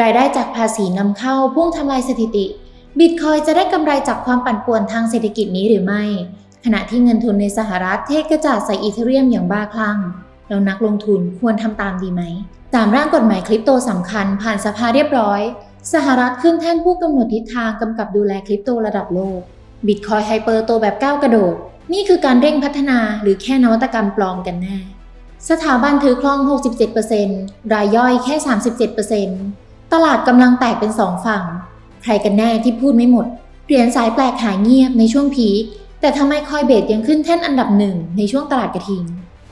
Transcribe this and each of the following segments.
รายได้จากภาษีนำเข้าพุ่งทำลายสถิติ บิตคอยจะได้กำไรจากความปั่นป่วนทางเศรษฐกิจนี้หรือไม่ ขณะที่เงินทุนในสหรัฐเทกระจาดใส่อีเทเรียมอย่างบ้าคลั่งแล้วนักลงทุนควรทำตามดีไหมตามร่างกฎหมายคริปโตสำคัญผ่านสภาเรียบร้อย สหรัฐขึ้นแท่นผู้กำหนดทิศทางกำกับดูแลคริปโตระดับโลกบิตคอยไฮเปอร์โตแบบก้าวกระโดด นี่คือการเร่งพัฒนาหรือแค่นวัตกรรมปลอมกันแน่ สถาบันถือครอง 67%รายย่อยแค่ 37% ตลาดกำลังแตกเป็นสองฝั่ง ใครกันแน่ที่พูดไม่หมด เหรียญสายแปลกหายเงียบในช่วงพีคแต่ทำไมคอยเบสยังขึ้นแท่นอันดับหนึ่งในช่วงตลาดกระทิง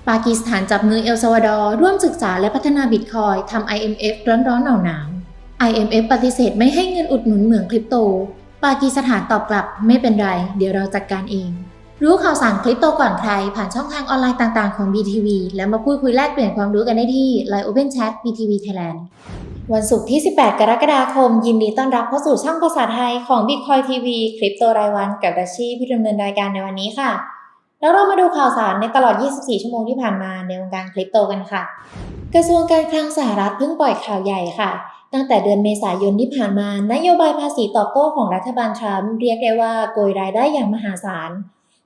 ปากีสถานจับมือเอลซาวาดอร์ร่วมศึกษาและพัฒนาบิตคอยทำ IMF ร้อนๆหนาวๆ IMF ปฏิเสธไม่ให้เงินอุดหนุนเหมืองคริปโต ปากีสถานตอบกลับไม่เป็นไร เดี๋ยวเราจัดการเอง รู้ข่าวสารคริปโตก่อนใคร ผ่านช่องทางออนไลน์ต่างๆของ BTV และมาพูดคุยแลกเปลี่ยนความรู้กันได้ที่ Line Open Chat BTV Thailand วันศุกร์ที่ 18 กรกฎาคม ยินดีต้อนรับเข้าสู่ช่องภาษาไทยของ Bitcoin TV คริปโตรายวันกับดัชชี่ผู้ดำเนินรายการในวันนี้ค่ะ แล้วเรามาดูข่าวสารในตลอด 24 ชั่วโมงที่ผ่านมาในวงการคริปโตกันค่ะ กระทรวงการคลังสหรัฐเพิ่งปล่อยข่าวใหญ่ค่ะ ตั้งแต่เดือนเมษายนที่ผ่านมานโยบายภาษีตอบโต้ของรัฐบาลทรัมป์เรียกได้ว่าโกยรายได้อย่างมหาศาล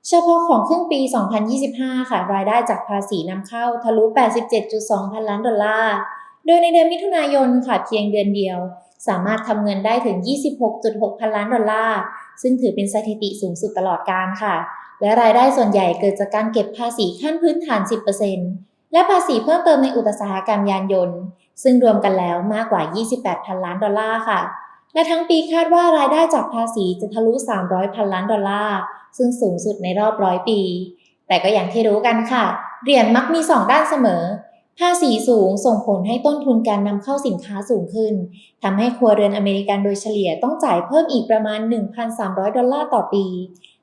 เฉพาะของครึ่งปี 2025 ค่ะ รายได้จากภาษีนำเข้าทะลุ 87.2 พันล้านดอลลาร์ โดยในเดือนมิถุนายนค่ะเพียงเดือนเดียว สามารถทำเงินได้ถึง 26.6 พันล้านดอลลาร์ ซึ่งถือเป็นสถิติสูงสุดตลอดการค่ะ และรายได้ส่วนใหญ่เกิดจากการเก็บภาษีขั้นพื้นฐาน 10%และภาษีเพิ่มเติมในอุตสาหกรรมยานยนต์ ซึ่งรวมกันแล้วมากกว่า 28 พันล้านดอลลาร์ค่ะ และทั้งปีคาดว่ารายได้จากภาษีจะทะลุ 300 พันล้านดอลลาร์ ซึ่งสูงสุดในรอบร้อยปี แต่ก็อย่างที่รู้กันค่ะ เหรียญมักมี 2 ด้านเสมอ ภาษีสูงส่งผลให้ต้นทุนการนำเข้าสินค้าสูงขึ้นทำให้ครัวเรือนอเมริกันโดยเฉลี่ยต้องจ่ายเพิ่มอีกประมาณ 1,300 ดอลลาร์ต่อปี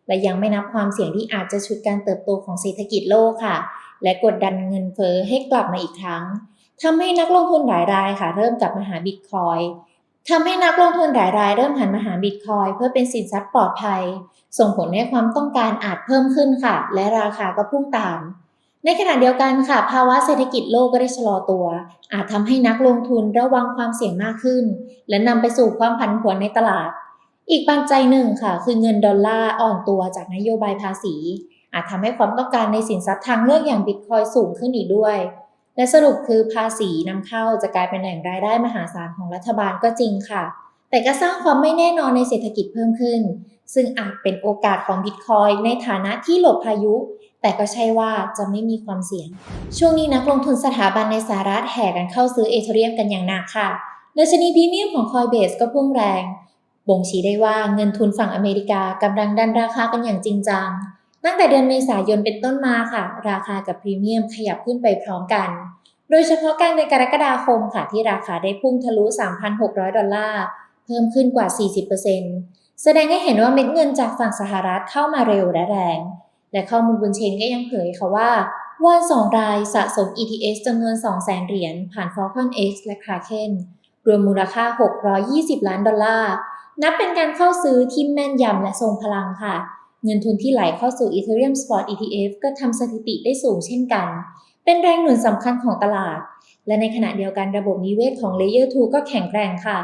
และยังไม่นับความเสี่ยงที่อาจจะฉุดการเติบโตของเศรษฐกิจโลกค่ะ และกดดันเงินเฟ้อให้กลับมาอีกครั้งทำให้นักลงทุนหลายรายค่ะเริ่มกลับมาหาบิตคอยทำให้นักลงทุนหลายรายเริ่มหันมาหาบิตคอยเพื่อเป็นสินทรัพย์ปลอดภัย ส่งผลให้ความต้องการอาจเพิ่มขึ้นค่ะ และราคาก็พุ่งตาม ในขณะเดียวกันค่ะ ภาวะเศรษฐกิจโลกก็ได้ชะลอตัว อาจทำให้นักลงทุนระวังความเสี่ยงมากขึ้น และนำไปสู่ความผันผวนในตลาด อีกปัจจัยหนึ่งค่ะ คือเงินดอลลาร์อ่อนตัวจากนโยบายภาษี อาจทำให้ความต้องการในสินทรัพย์ทางเลือกอย่างบิตคอยสูงขึ้นอีกด้วย และสรุปคือภาษีนำเข้าจะกลายเป็นแหล่งรายได้มหาศาลของรัฐบาลก็จริงค่ะ แต่ก็สร้างความไม่แน่นอนในเศรษฐกิจเพิ่มขึ้น ซึ่งอาจเป็นโอกาสของบิตคอยในฐานะที่หลบพายุ แต่ก็ใช่ว่าจะไม่มีความเสี่ยง ช่วงนี้นักลงทุนสถาบันในสหรัฐแห่กันเข้าซื้อเอเธเรียมกันอย่างหนักค่ะดัชนีพรีเมียมของ Coinbase ก็พุ่งแรง บ่งชี้ได้ว่าเงินทุนฝั่งอเมริกากำลังดันราคากันอย่างจริงจัง ตั้งแต่เดือนเมษายนเป็นต้นมาค่ะ ราคากับพรีเมียมขยับขึ้นไปพร้อมกัน โดยเฉพาะกลางเดือนกรกฎาคมค่ะที่ราคาได้พุ่งทะลุ 3,600 ดอลลาร์ เพิ่มขึ้นกว่า 40%แสดงให้เห็นว่าเม็ดเงินจากฝั่งสหรัฐเข้ามาเร็วและแรง และข้อมูลบนเชนก็ยังเผยค่ะว่าวันสองรายสะสม ETH จำนวน 200,000 เหรียญผ่าน Falcon X และ Kraken รวมมูลค่า 620 ล้านดอลลาร์ นับเป็นการเข้าซื้อที่แม่นยำและทรงพลังค่ะ เงินทุนที่ไหลเข้าสู่ Ethereum Spot ETF ก็ทำสถิติได้สูงเช่นกัน เป็นแรงหนุนสำคัญของตลาด และในขณะเดียวกันระบบนิเวศของ Layer 2 ก็แข็งแกร่งค่ะ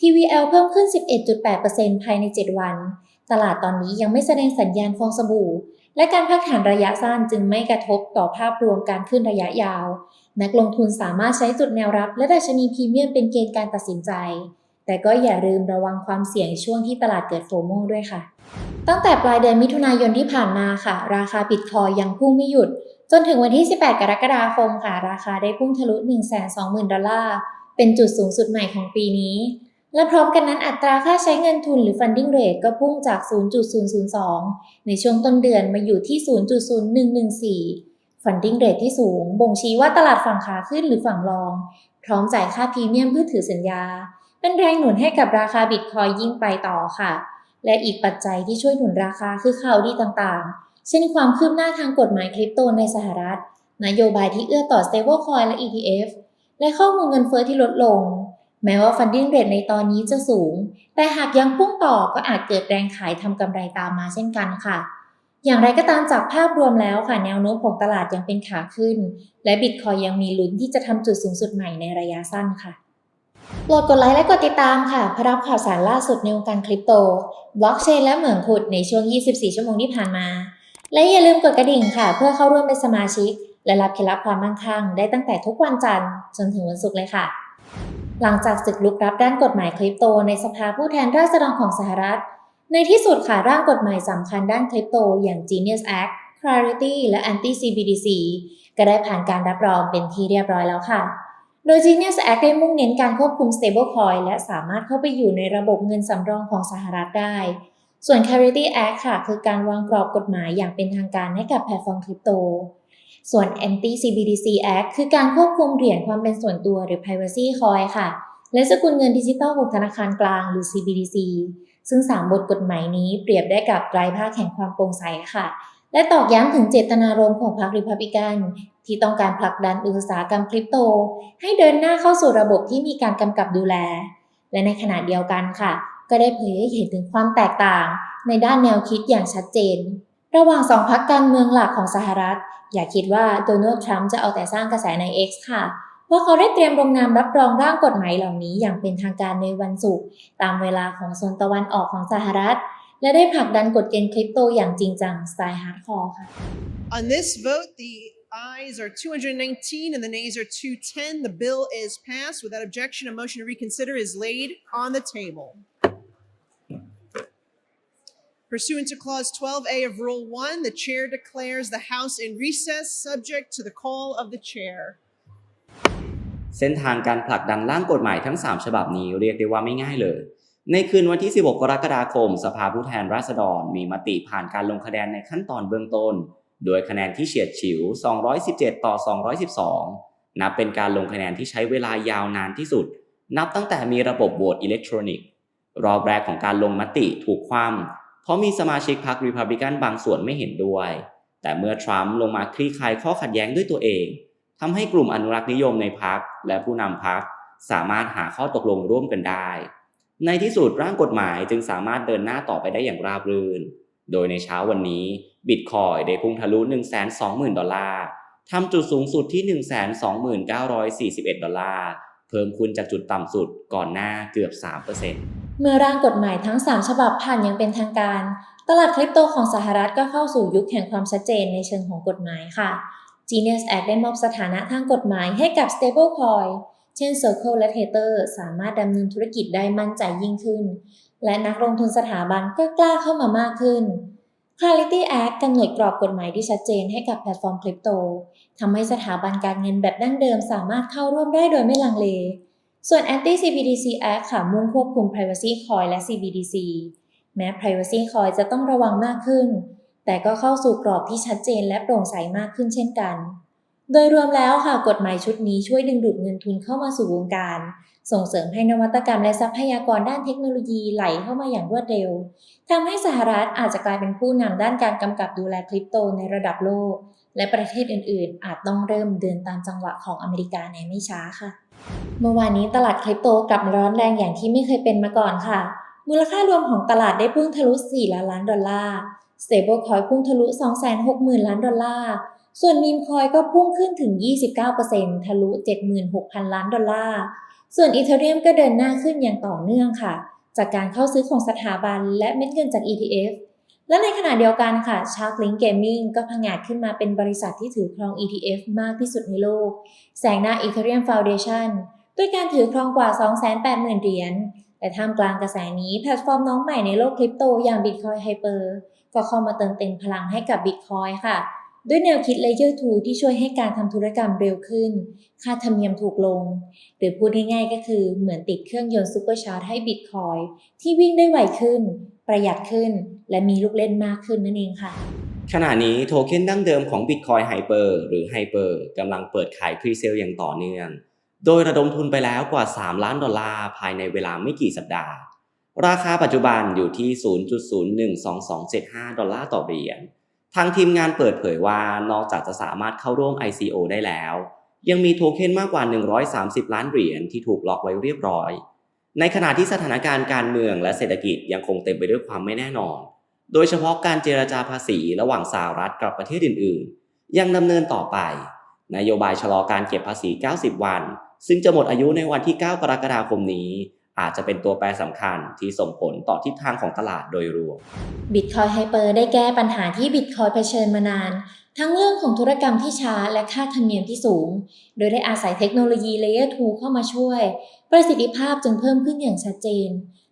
TVL เพิ่มขึ้น 11.8%ภายใน 7 วัน ตลาดตอนนี้ยังไม่แสดงสัญญาณฟองสบู่ และการพักฐานระยะสั้นจึงไม่กระทบต่อภาพรวมการขึ้นระยะยาว นักลงทุนสามารถใช้จุดแนวรับ และดัชนีพรีเมียมเป็นเกณฑ์การตัดสินใจ แต่ก็อย่าลืมระวังความเสี่ยงช่วงที่ตลาดเกิดโฟโมด้วยค่ะ ตั้งแต่ปลายเดือนมิถุนายนที่ผ่านมาค่ะ ราคาบิตคอยยังพุ่งไม่หยุด จนถึงวันที่ 18 กรกฎาคมค่ะ ราคาได้พุ่งทะลุ 120,000 ดอลลาร์ เป็นจุดสูงสุดใหม่ของปีนี้ และพร้อมกันนั้นอัตราค่าใช้เงินทุนหรือ funding rate ก็พุ่งจาก 0.002 ในช่วงต้นเดือนมาอยู่ที่ 0.0114 funding rate ที่สูง บ่งชี้ว่าตลาดฝั่งขาขึ้นหรือฝั่งรอง พร้อมจ่ายค่าพรีเมียมเพื่อถือสัญญา เป็นแรงหนุนให้กับราคาบิตคอยยิ่งไปต่อค่ะ และอีกปัจจัยที่ช่วยหนุนราคาคือข่าวดีต่างๆ เช่นความคืบหน้าทางกฎหมายคริปโตในสหรัฐ นโยบายที่เอื้อต่อ stablecoin และ ETF และข้อมูลเงินเฟ้อที่ลดลง แม้ว่า funding rate ในตอนนี้จะสูง แต่หากยังพุ่งต่อก็อาจเกิดแรงขายทำกำไรตามมาเช่นกันค่ะ อย่างไรก็ตามจากภาพรวมแล้วค่ะแนวโน้มของตลาดยังเป็นขาขึ้น และบิตคอยยังมีลุ้นที่จะทำจุดสูงสุดใหม่ในระยะสั้นค่ะโปรดกดไลค์และกดติดตามค่ะเพื่อรับข่าวสารล่าสุดในวงการคริปโต บล็อกเชนและเหมืองขุดในช่วง 24 ชั่วโมงที่ผ่านมา และอย่าลืมกดกระดิ่งค่ะ เพื่อเข้าร่วมเป็นสมาชิก และรับเคล็ดลับความมั่งคั่งได้ตั้งแต่ทุกวันจันทร์จนถึงวันศุกร์เลยค่ะ หลังจากศึกลุกรับด้านกฎหมายคริปโตในสภาผู้แทนราษฎรของสหรัฐ ในที่สุดค่ะร่างกฎหมายสำคัญด้านคริปโต อย่าง Genius Act Clarity และ Anti CBDC ก็ได้ผ่านการรับรองเป็นที่เรียบร้อยแล้วค่ะ โดย Genius Act ได้มุ่งเน้นการควบคุม stablecoin และสามารถเข้าไปอยู่ในระบบเงินสำรองของสหรัฐได้ ส่วน Clarity Act ค่ะ คือการวางกรอบกฎหมายอย่างเป็นทางการให้กับแพลตฟอร์มคริปโต ส่วน Anti CBDC Act คือการควบคุมเหรียญความเป็นส่วนตัวหรือ privacy coin ค่ะ และสกุลเงินดิจิตอลของธนาคารกลางหรือ CBDC ซึ่ง 3 บทกฎหมายนี้เปรียบได้กับไตรภาคแห่งความโปร่งใสค่ะ และตอกย้ำถึงเจตนารมณ์ของพรรคริพับลิกันที่ต้องการผลักดันอุตสาหกรรมคริปโต ให้เดินหน้าเข้าสู่ระบบที่มีการกำกับดูแล และในขณะเดียวกันค่ะ ก็ได้เผยให้เห็นถึงความแตกต่าง ในด้านแนวคิดอย่างชัดเจน ระหว่างสองพรรคการเมืองหลักของสหรัฐ อย่าคิดว่าโดนัลด์ทรัมป์จะเอาแต่สร้างกระแสใน X ค่ะ ว่าเขาได้เตรียมลงนามรับรองร่างกฎหมายเหล่านี้อย่างเป็นทางการในวันศุกร์ตามเวลาของโซนตะวันออกของสหรัฐ และได้ผลักดันกฎเกณฑ์คริปโตอย่างจริงจังสไตล์ฮาร์ดคอร์ค่ะ On this vote, the ayes are 219 and the nays are 210. The bill is passed. Without objection, a motion to reconsider is laid on the table. Pursuant to Clause 12A of Rule 1, the chair declares the House in recess, subject to the call of the chair. เส้นทางการผลักดันร่างกฎหมายทั้ง 3 ฉบับนี้เรียกได้ว่าไม่ง่ายเลย ในคืนวันที่ 16 กรกฎาคม สภาผู้แทนราษฎร มีมติผ่านการลงคะแนนในขั้นตอนเบื้องต้น โดยคะแนนที่เฉียดฉิว 217 ต่อ 212 นับเป็นการลงคะแนนที่ใช้เวลายาวนานที่สุด นับตั้งแต่มีระบบโหวตอิเล็กทรอนิกส์ รอบแรกของการลงมติถูกคว่ำ เพราะมีสมาชิกพรรครีพับลิกันบางส่วนไม่เห็นด้วย แต่เมื่อทรัมป์ลงมาคลี่คลายข้อขัดแย้งด้วยตัวเองทำให้กลุ่มอนุรักษ์นิยมในพรรคและผู้นำพรรคสามารถหาข้อตกลงร่วมกันได้ ในที่สุดร่างกฎหมายจึงสามารถเดินหน้าต่อไปได้อย่างราบรื่น โดยในเช้าวันนี้บิตคอยได้พุ่งทะลุ 120,000 ดอลลาร์ทำจุดสูงสุดที่ 129,41 ดอลลาร์ เพิ่มขึ้นจากจุดต่ำสุดก่อนหน้าเกือบ 3%เเมื่อร่างกฎหมายทั้ง 3 ฉบับผ่านอย่างเป็นทางการ ตลาดคริปโตของสหรัฐก็เข้าสู่ยุคแห่งความชัดเจนในเชิงของกฎหมายค่ะ Genius Act ได้มอบสถานะทางกฎหมายให้กับ stablecoin เช่น Circle และ Tether สามารถดำเนินธุรกิจได้มั่นใจยิ่งขึ้น และนักลงทุนสถาบันก็กล้าเข้ามามากขึ้น Clarity Act กำหนดกรอบกฎหมายที่ชัดเจนให้กับแพลตฟอร์มคริปโตทำให้สถาบันการเงินแบบดั้งเดิมสามารถเข้าร่วมได้โดยไม่ลังเล ส่วน Anti CBDC Act ค่ะมุ่งควบคุม Privacy Coin และ CBDC แม้ Privacy Coin จะต้องระวังมากขึ้น แต่ก็เข้าสู่กรอบที่ชัดเจนและโปร่งใสมากขึ้นเช่นกัน โดยรวมแล้วค่ะกฎหมายชุดนี้ช่วยดึงดูดเงินทุนเข้ามาสู่วงการ ส่งเสริมให้นวัตกรรมและทรัพยากรด้านเทคโนโลยีไหลเข้ามาอย่างรวดเร็วทำให้สหรัฐอาจจะกลายเป็นผู้นำด้านการกำกับดูแลคริปโตในระดับโลก และประเทศอื่นๆ อาจต้องเริ่มเดินตามจังหวะของอเมริกาในไม่ช้าค่ะ เมื่อวานนี้ตลาดคริปโตกลับมาร้อนแรงอย่างที่ไม่เคยเป็นมาก่อนค่ะ มูลค่ารวมของตลาดได้พุ่งทะลุ 4 ล้านล้านดอลลาร์ Stablecoin พุ่งทะลุ 260,000 ล้านดอลลาร์ ส่วนมีมคอยก็พุ่งขึ้นถึง 29%ทะลุ 76,000 ล้านดอลลาร์ ส่วนอีเธเรียมก็เดินหน้าขึ้นอย่างต่อเนื่องค่ะ จากการเข้าซื้อของสถาบันและเม็ดเงินจาก ETF และในขณะเดียวกันค่ะ Sharklink Gaming ก็ผงาดขึ้นมาเป็นบริษัทที่ถือครอง ETF มากที่สุดในโลกแซงหน้า Ethereum Foundation ด้วยการถือครองกว่า 280,000 เหรียญและท่ามกลางกระแสนี้แพลตฟอร์มน้องใหม่ในโลกคริปโตอย่าง Bitcoin Hyper ก็เข้ามาเติมเต็มพลังให้กับ Bitcoin ค่ะ ด้วยแนวคิด Layer 2 ที่ช่วยให้การทำธุรกรรมเร็วขึ้น ค่าธรรมเนียมถูกลง หรือพูดง่ายๆก็คือเหมือนติดเครื่องยนต์ซูเปอร์ชาร์จให้ Bitcoin ที่วิ่งได้ไวขึ้น ประหยัดขึ้น และมีลูกเล่นมากขึ้นนั่นเองค่ะขณะนี้โทเค็นดั้งเดิมของ Bitcoin Hyper หรือ Hyper กำลังเปิดขายพรีเซลอย่างต่อเนื่อง โดยระดมทุนไปแล้วกว่า 3 ล้านดอลลาร์ภายในเวลาไม่กี่สัปดาห์ ราคาปัจจุบันอยู่ที่ 0.012275 ดอลลาร์ต่อเหรียญ ทางทีมงานเปิดเผยว่านอกจากจะสามารถเข้าร่วม ICO ได้แล้ว ยังมีโทเค็นมากกว่า 130 ล้านเหรียญที่ถูกล็อกไว้เรียบร้อย ในขณะที่สถานการณ์การเมืองและเศรษฐกิจยังคงเต็มไปด้วยความไม่แน่นอน โดยเฉพาะการเจรจาภาษีระหว่างสหรัฐกับประเทศอื่น ๆ ยังดำเนินต่อไป นโยบายชะลอการเก็บภาษี 90 วัน ซึ่งจะหมดอายุในวันที่ 9 กรกฎาคมนี้ อาจจะเป็นตัวแปรสำคัญที่ส่งผลต่อทิศทางของตลาดโดยรวมบิตคอยไฮเปอร์ได้แก้ปัญหาที่บิตคอยเผชิญมานาน ทั้งเรื่องของธุรกรรมที่ช้าและค่าธรรมเนียมที่สูง โดยได้อาศัยเทคโนโลยีเลเยอร์2เข้ามาช่วย ประสิทธิภาพจึงเพิ่มขึ้นอย่างชัดเจน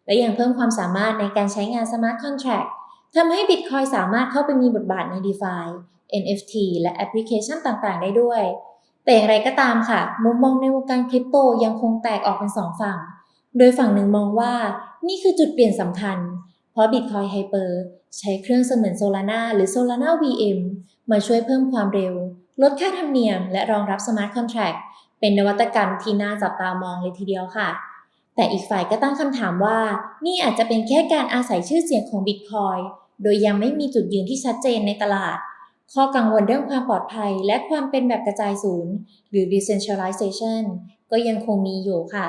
และยังเพิ่มความสามารถในการใช้งาน Smart Contract ทำให้ Bitcoin สามารถเข้าไปมีบทบาทใน DeFi NFT และแอปพลิเคชันต่างๆ ได้ด้วย แต่อย่างไรก็ตามค่ะ มุมมองในวงการคริปโตยังคงแตกออกเป็นสองฝั่ง โดยฝั่งหนึ่งมองว่านี่คือจุดเปลี่ยนสำคัญ เพราะ Bitcoin Hyper ใช้เครื่องเสมือน Solana หรือ Solana VM มาช่วยเพิ่มความเร็ว ลดค่าธรรมเนียม และรองรับ Smart Contract เป็นนวัตกรรมที่น่าจับตามองเลยทีเดียวค่ะ แต่อีกฝ่ายก็ตั้งคำถามว่า นี่อาจจะเป็นแค่การอาศัยชื่อเสียงของ Bitcoin โดยยังไม่มีจุดยืนที่ชัดเจนในตลาด ข้อกังวลเรื่องความปลอดภัย และความเป็นแบบกระจายศูนย์ หรือ decentralization ก็ยังคงมีอยู่ค่ะ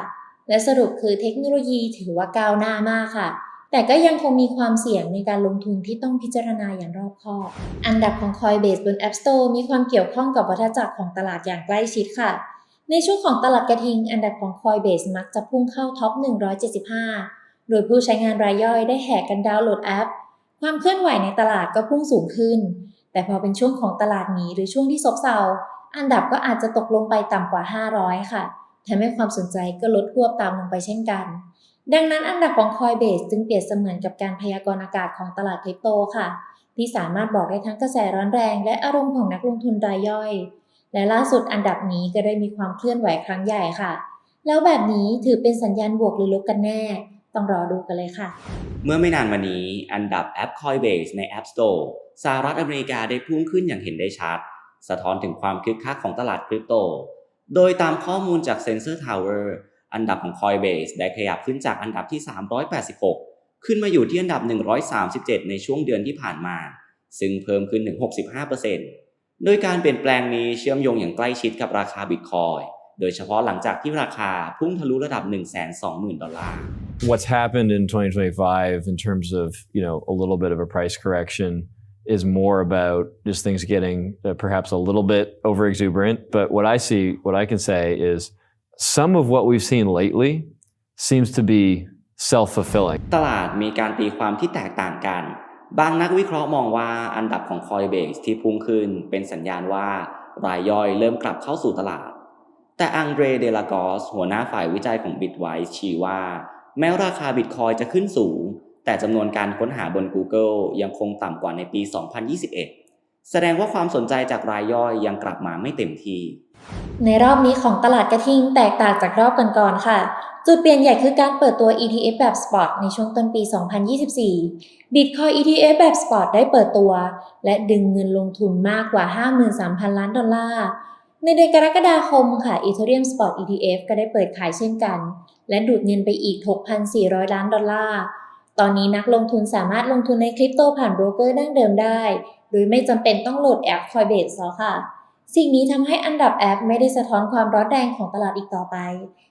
และสรุปคือเทคโนโลยีถือว่าก้าวหน้ามากค่ะ แต่ก็ยังคงมีความเสี่ยงในการลงทุนที่ต้องพิจารณาอย่างรอบคอบ อันดับของ Coinbase บน App Store มีความเกี่ยวข้องกับวัฏจักรของตลาดอย่างใกล้ชิดค่ะ ในช่วงของตลาดกระทิง อันดับของ Coinbase มักจะพุ่งเข้าท็อป 175 โดยผู้ใช้งานรายย่อยได้แห่กันดาวน์โหลดแอป ความเคลื่อนไหวในตลาดก็พุ่งสูงขึ้น แต่พอเป็นช่วงของตลาดหนีหรือช่วงที่ซบเซา อันดับก็อาจจะตกลงไปต่ำกว่า 500 ค่ะทำให้ความสนใจก็ลดควบตามลงไปเช่นกัน ดังนั้นอันดับของ Coinbase จึงเปรียบเสมือนกับการพยากรณ์อากาศของตลาดคริปโตค่ะ ที่สามารถบอกได้ทั้งกระแสร้อนแรง และอารมณ์ของนักลงทุนรายย่อย และล่าสุดอันดับนี้ก็ได้มีความเคลื่อนไหวครั้งใหญ่ค่ะ แล้วแบบนี้ถือเป็นสัญญาณบวกหรือลบกันแน่ ต้องรอดูกันเลยค่ะ เมื่อไม่นานมานี้อันดับแอป Coinbase ใน App Store สหรัฐอเมริกาได้พุ่งขึ้นอย่างเห็นได้ชัด สะท้อนถึงความคึกคักของตลาดคริปโต โดยตามข้อมูลจาก Sensor Tower อันดับของ Coinbase ได้ขยับขึ้นจากอันดับที่ 386 ขึ้นมาอยู่ที่อันดับ 137 ในช่วงเดือนที่ผ่านมา ซึ่งเพิ่มขึ้นถึง 65%โดยการเปลี่ยนแปลงนี้เชื่อมโยงอย่างใกล้ชิดกับราคา Bitcoin โดยเฉพาะหลังจากที่ราคาพุ่งทะลุระดับ 120,000 ดอลลาร์ what's happened in 2025 in terms of you know a little bit of a price correction is more about just things getting uh, perhaps a little bit over exuberant but what i see what i can say is some of what we've seen lately seems to be self-fulfilling ตลาดมีการตีความที่แตกต่างกัน บางนักวิเคราะห์มองว่าอันดับของ Coinbase ที่พุ่งขึ้นเป็นสัญญาณว่ารายย่อยเริ่มกลับเข้าสู่ตลาด แต่อังเดรเดลากอสหัวหน้าฝ่ายวิจัยของ Bitwise ชี้ว่า แม้ราคาบิตคอยจะขึ้นสูง แต่จำนวนการค้นหาบน Google ยังคงต่ำกว่าในปี 2021 แสดงว่าความสนใจจากรายย่อยยังกลับมาไม่เต็มที่ ในรอบนี้ของตลาดกระทิงแตกต่างจากรอบก่อนๆค่ะ จุดเปลี่ยนใหญ่คือการเปิดตัว ETF แบบ Spot ในช่วงต้นปี 2024 Bitcoin ETF แบบ Spot ได้เปิดตัว และดึงเงินลงทุนมากกว่า 53,000 ล้านดอลลาร์ในเดือนกรกฎาคมค่ะ Ethereum Spot ETF ก็ได้เปิดขายเช่นกัน และดูดเงินไปอีก 6,400 ล้านดอลลาร์ ตอนนี้นักลงทุนสามารถลงทุนในคริปโตผ่านโบรกเกอร์ดั้งเดิมได้ โดยไม่จำเป็นต้องโหลดแอป Coinbase แล้วค่ะ สิ่งนี้ทำให้อันดับแอปไม่ได้สะท้อนความร้อนแรงของตลาดอีกต่อไป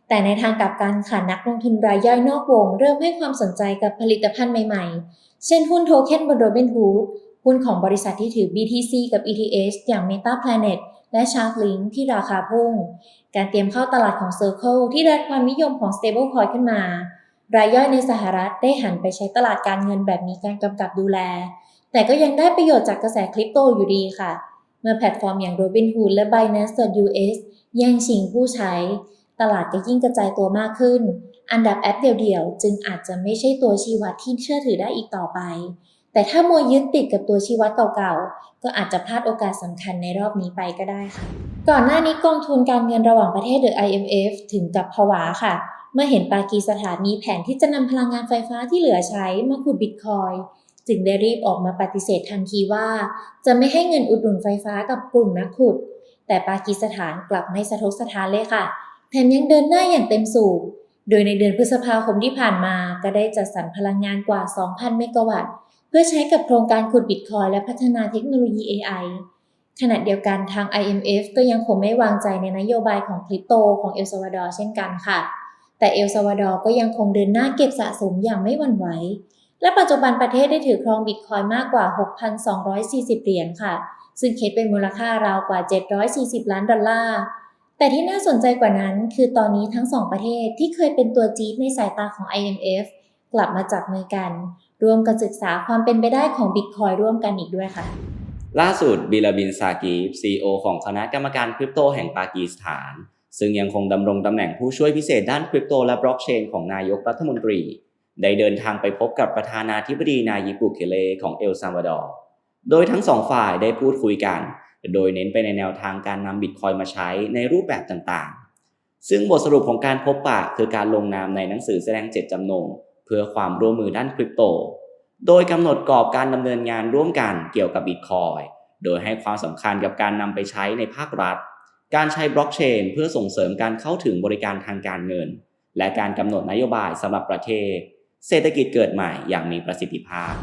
แต่ในทางกลับกันค่ะนักลงทุนรายย่อยนอกวง เริ่มให้ความสนใจกับผลิตภัณฑ์ใหม่ๆ เช่นหุ้นโทเค็นบน Robinhood หุ้นของบริษัทที่ถือ BTC กับ ETH อย่าง Meta Planet และ Sharklink ที่ราคาพุ่ง การเตรียมเข้าตลาดของ Circle ที่ได้ความนิยมของ Stablecoin ขึ้นมา รายย่อยในสหรัฐได้หันไปใช้ตลาดการเงินแบบมีการกำกับดูแล แต่ก็ยังได้ประโยชน์จากกระแสคริปโตอยู่ดีค่ะ เมื่อแพลตฟอร์มอย่าง Robinhood และ Binance.us แย่งชิงผู้ใช้ ตลาดก็ยิ่งกระจายตัวมากขึ้น อันดับแอปเดี่ยวๆ จึงอาจจะไม่ใช่ตัวชี้วัดที่เชื่อถือได้อีกต่อไป แต่ถ้ามัวยึดติดกับตัวชี้วัดเก่าๆ ก็อาจจะพลาดโอกาสสำคัญในรอบนี้ไปก็ได้ค่ะ ก่อนหน้านี้กองทุนการเงินระหว่างประเทศหรือ IMF ถึงกับผวาค่ะ เมื่อเห็นปากีสถานมีแผนที่จะนำพลังงานไฟฟ้าที่เหลือใช้มาขุดบิตคอยจึงได้รีบออกมาปฏิเสธทันทีว่า จะไม่ให้เงินอุดหนุนไฟฟ้ากับกลุ่มนักขุด แต่ปากีสถานกลับไม่สะทกสะท้านเลยค่ะ แถมยังเดินหน้าอย่างเต็มสูบโดยในเดือนพฤษภาคมที่ผ่านมาก็ได้จัดสรรพลังงานกว่า 2,000 เมกะวัตต์ เพื่อใช้กับโครงการขุดบิตคอยและพัฒนาเทคโนโลยี AI ขณะเดียวกันทาง IMF ก็ยังคงไม่วางใจในนโยบายของคริปโตของเอลซาวาดอร์เช่นกันค่ะ แต่เอลซาวาดอร์ก็ยังคงเดินหน้าเก็บสะสมอย่างไม่หวั่นไหว และปัจจุบันประเทศได้ถือครองบิตคอยมากกว่า 6,240 เหรียญค่ะ ซึ่งคิดเป็นมูลค่าราวกว่า 740 ล้านดอลลาร์ แต่ที่น่าสนใจกว่านั้น คือตอนนี้ทั้งสองประเทศที่เคยเป็นตัวจี๊ดในสายตาของ IMF กลับมาจับมือกัน ร่วมกันศึกษาความเป็นไปได้ของบิตคอยร่วมกันอีกด้วยค่ะล่าสุดบิลาบินซากีฟ CEO ของคณะกรรมการคริปโตแห่งปากีสถาน ซึ่งยังคงดำรงตำแหน่งผู้ช่วยพิเศษด้านคริปโตและบล็อกเชนของนายกรัฐมนตรี ได้เดินทางไปพบกับประธานาธิบดีนายิบุเคเลของเอลซัลวาดอร์ โดยทั้งสองฝ่ายได้พูดคุยกัน โดยเน้นไปในแนวทางการนำบิตคอยมาใช้ในรูปแบบต่างๆ ซึ่งบทสรุปของการพบปะคือการลงนามในหนังสือแสดงเจตจำนงเพื่อความร่วมมือด้านคริปโต โดยกำหนดกรอบการดำเนินงานร่วมกันเกี่ยวกับบิตคอย โดยให้ความสำคัญกับการนำไปใช้ในภาครัฐ การใช้บล็อกเชนเพื่อส่งเสริมการเข้าถึงบริการทางการเงิน และการกำหนดนโยบายสำหรับประเทศ เศรษฐกิจเกิดใหม่อย่างมีประสิทธิภาพ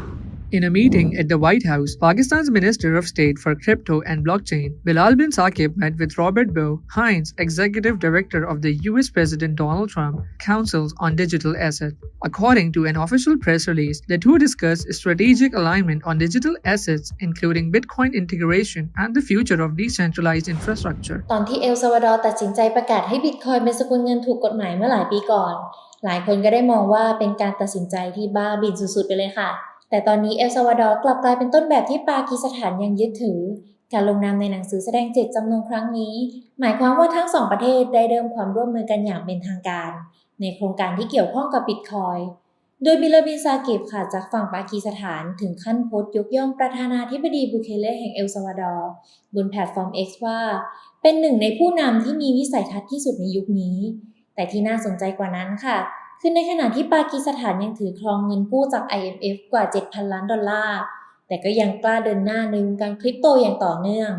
In a meeting at the White House, Pakistan's Minister of State for Crypto and Blockchain, Bilal bin Saqib, met with Robert Bill Hines, Executive Director of the US President Donald Trump Council on Digital Assets. According to an official press release, the two discussed strategic alignment on digital assets, including Bitcoin integration and the future of decentralized infrastructure. ตอนที่เอลซาวาดอร์ตัดสินใจประกาศให้บิตคอยเป็นสกุลเงินถูกกฎหมายเมื่อหลายปีก่อน หลายคนก็ได้มองว่าเป็นการตัดสินใจที่บ้าบินสุดๆไปเลยค่ะ แต่ตอนนี้เอลซาวาดอร์กลับกลายเป็นต้นแบบที่ปากีสถานยังยึดถือ การลงนามในหนังสือแสดงเจตจำนงครั้งนี้ หมายความว่าทั้งสองประเทศได้เริ่มความร่วมมือกันอย่างเป็นทางการ ในโครงการที่เกี่ยวข้องกับบิตคอยโดยบิลบินซาเกิบค่ะจากฝั่งปากีสถานถึงขั้นโพสต์ยกย่องประธานาธิบดีบุเคเลแห่งเอลซาวาดอร์บนแพลตฟอร์ม X ว่า เป็นหนึ่งในผู้นำที่มีวิสัยทัศน์ที่สุดในยุคนี้ แต่ที่น่าสนใจกว่านั้นค่ะ คือในขณะที่ปากีสถานยังถือครองเงินกู้จาก IMF กว่า 7,000 ล้านดอลลาร์ แต่ก็ยังกล้าเดินหน้าในวงการคริปโตอย่างต่อเนื่อง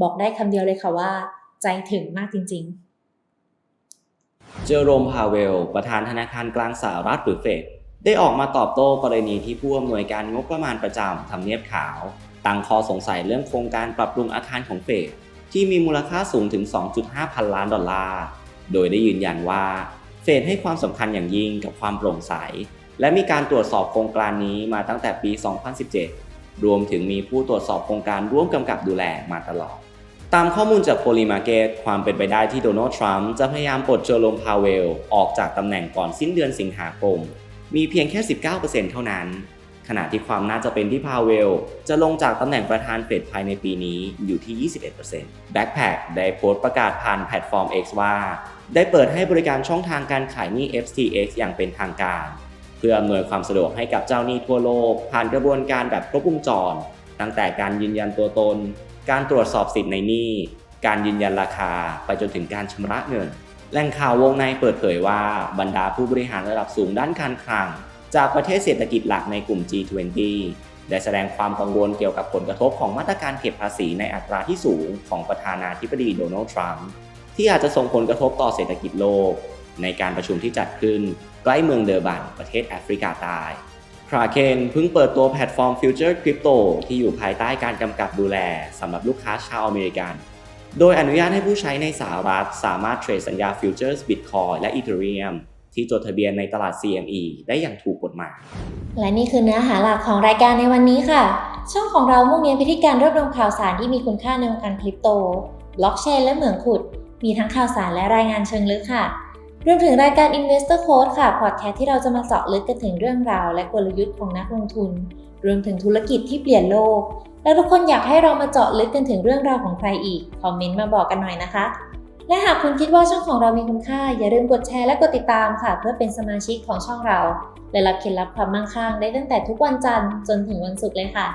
บอกได้คำเดียวเลยค่ะว่า ใจถึงมากจริง ๆ เจอโรมพาเวล ประธานธนาคารกลางสหรัฐหรือเฟดได้ออกมาตอบโต้กรณีที่ผู้อำนวยการงบประมาณประจำทำเนียบขาว ตั้งข้อสงสัยเรื่องโครงการปรับปรุงอาคารของเฟดที่มีมูลค่าสูงถึง 2.5 พันล้านดอลลาร์ โดยได้ยืนยันว่า เฟดให้ความสำคัญอย่างยิ่งกับความโปร่งใส และมีการตรวจสอบโครงการนี้มาตั้งแต่ปี 2017 รวมถึงมีผู้ตรวจสอบโครงการร่วมกำกับดูแลมาตลอด ตามข้อมูลจากโพลีมาร์เก็ตความเป็นไปได้ที่โดนัลด์ทรัมป์จะพยายามปลดเจอโลมพาเวล ออกจากตำแหน่งก่อนสิ้นเดือนสิงหาคม มีเพียงแค่ 19%เท่านั้น ณะที่ความน่าจะเป็นที่พาเวล จะลงจากตำแหน่งประธานเฟดภายในปีนี้อยู่ที่ 21% Backpack ได้โพสต์ประกาศผ่านแพลตฟอร์ม X ว่า ได้เปิดให้บริการช่องทางการขายหนี้ FTX อย่างเป็นทางการ เพื่ออำนวยความสะดวกให้กับเจ้าหนี้ทั่วโลก ผ่านกระบวนการแบบครบวงจร ตั้งแต่การยืนยันตัวตน การตรวจสอบสิทธิ์ในหนี้การยืนยันราคาไปจนถึงการชำระเงินแหล่งข่าววงในเปิดเผยว่าบรรดาผู้บริหารระดับสูงด้านการคลัง จากประเทศเศรษฐกิจหลักในกลุ่ม G20 ได้แสดงความกังวลเกี่ยวกับผลกระทบของมาตรการเก็บภาษีในอัตราที่สูงของประธานาธิบดีโดนัลด์ทรัมป์ที่อาจจะส่งผลกระทบต่อเศรษฐกิจโลก ในการประชุมที่จัดขึ้น ใกล้เมืองเดอร์บันประเทศแอฟริกาใต้คราเคนเพิ่งเปิดตัวแพลตฟอร์มฟิวเจอร์คริปโตที่อยู่ภายใต้การกำกับดูแลสำหรับลูกค้าชาวอเมริกัน โดยอนุญาตให้ผู้ใช้ในสหรัฐสามารถเทรดสัญญาฟิวเจอร์สบิตคอยและอีเธเรียม ที่จดทะเบียนในตลาด CME ได้อย่างถูกกฎหมาย และนี่คือเนื้อหาหลักของรายการในวันนี้ค่ะ ช่องของเรามุ่งเน้นไปที่การรวบรวมข่าวสารที่มีคุณค่าในวงการคริปโต บล็อกเชนและเหมืองขุด มีทั้งข่าวสารและรายงานเชิงลึกค่ะ รวมถึงรายการ Investor Code ค่ะ พอดแคสต์ที่เราจะมาเจาะลึกกันถึงเรื่องราว และกลยุทธ์ของนักลงทุน รวมถึงธุรกิจที่เปลี่ยนโลก และทุกคนอยากให้เรามาเจาะลึกกันถึงเรื่องราวของใครอีก คอมเมนต์มาบอกกันหน่อยนะคะ และหากคุณคิดว่าช่องของเรามีคุณค่า อย่าลืมกดแชร์และกดติดตามค่ะ เพื่อเป็นสมาชิกของช่องเรา และรับเคล็ดลับความมั่งคั่งได้ตั้งแต่ทุกวันจันทร์จนถึงวันศุกร์เลยค่ะ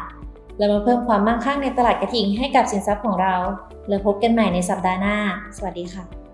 เรามาเพิ่มความมั่งคั่งในตลาดกระทิงให้กับสินทรัพย์ของเรา แล้วพบกันใหม่ในสัปดาห์หน้า สวัสดีค่ะ